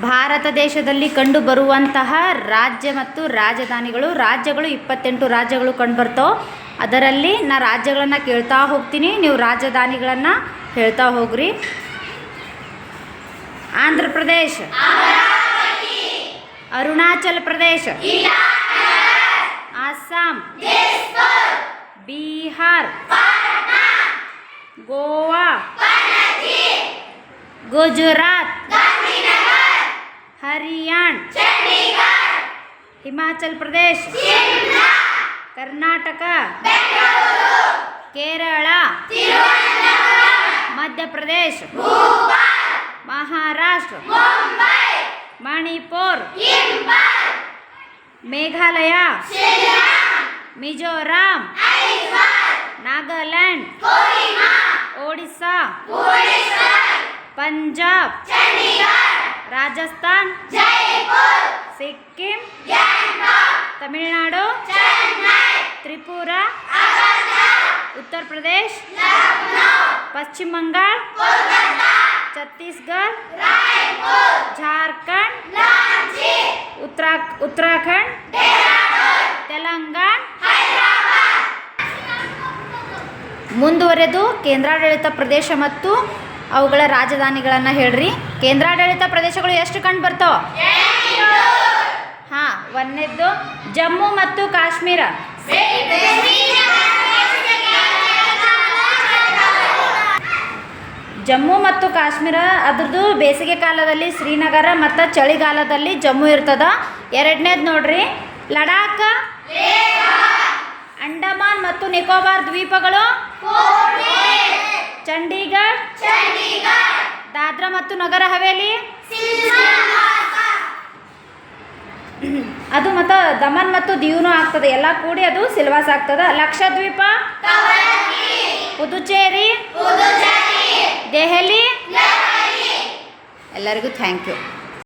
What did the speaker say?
ಭಾರತ ದೇಶದಲ್ಲಿ ಕಂಡುಬರುವಂತಹ ರಾಜ್ಯ ಮತ್ತು ರಾಜಧಾನಿಗಳು, ರಾಜ್ಯಗಳು, ಇಪ್ಪತ್ತೆಂಟು ರಾಜ್ಯಗಳು ಕಂಡುಬರ್ತಾವೆ. ಅದರಲ್ಲಿ ನಾ ರಾಜ್ಯಗಳನ್ನು ಕೇಳ್ತಾ ಹೋಗ್ತೀನಿ. ನೀವು ರಾಜಧಾನಿಗಳನ್ನು ಹೇಳ್ತಾ ಹೋಗ್ರಿ. ಆಂಧ್ರ ಪ್ರದೇಶ. ಅರುಣಾಚಲ್ ಪ್ರದೇಶ. ಅಸ್ಸಾಂ ಬಿಹಾರ್. ಗೋವಾ. ಗುಜರಾತ್. हरियाणा चंडीगढ़ हिमाचल प्रदेश शिमला कर्नाटक बेंगलुरु केरल मध्य प्रदेश भोपाल महाराष्ट्र मुंबई मणिपुर मेघालय मिजोरम नागालैंड ओडिशा पंजाब चंडीगढ़ ರಾಜಸ್ಥಾನ್. ಸಿಕ್ಕಿಂ. ತಮಿಳುನಾಡು. ತ್ರಿಪುರ. ಉತ್ತರ ಪ್ರದೇಶ್ ಪಶ್ಚಿಮ ಬಂಗಾಳ. ಛತ್ತೀಸ್ಗಢ. ಜಾರ್ಖಂಡ್. ಉತ್ತರಾ ಉತ್ತರಾಖಂಡ್. ತೆಲಂಗಾಣ. ಮುಂದುವರೆದು ಕೇಂದ್ರಾಡಳಿತ ಪ್ರದೇಶ ಮತ್ತು ಅವುಗಳ ರಾಜಧಾನಿಗಳನ್ನು ಹೇಳ್ರಿ. ಕೇಂದ್ರಾಡಳಿತ ಪ್ರದೇಶಗಳು ಎಷ್ಟು ಕಂಡು ಬರ್ತಾವ? ಹಾಂ ಒಂದನೇದ್ದು ಜಮ್ಮು ಮತ್ತು ಕಾಶ್ಮೀರ. ಜಮ್ಮು ಮತ್ತು ಕಾಶ್ಮೀರ, ಅದ್ರದ್ದು ಬೇಸಿಗೆ ಕಾಲದಲ್ಲಿ ಶ್ರೀನಗರ ಮತ್ತು ಚಳಿಗಾಲದಲ್ಲಿ ಜಮ್ಮು ಇರ್ತದ. ಎರಡನೇದು ನೋಡ್ರಿ, ಲಡಾಖ್, ಅಂಡಮಾನ್ ಮತ್ತು ನಿಕೋಬಾರ್ ದ್ವೀಪಗಳು. ದಾದ್ರಾ ಮತ್ತು ನಗರ ಹವೇಲಿ? ಅದು ಮತ್ತು ದಮನ್ ಮತ್ತು ದಿಯೂನು ಆಗ್ತದೆ. ಎಲ್ಲ ಕೂಡಿ ಅದು ಸಿಲ್ವಾಸ್ ಆಗ್ತದೆ. ಲಕ್ಷದ್ವೀಪ? ಪುದುಚೇರಿ? ದೆಹಲಿ? ಎಲ್ಲರಿಗೂ ಥ್ಯಾಂಕ್ ಯು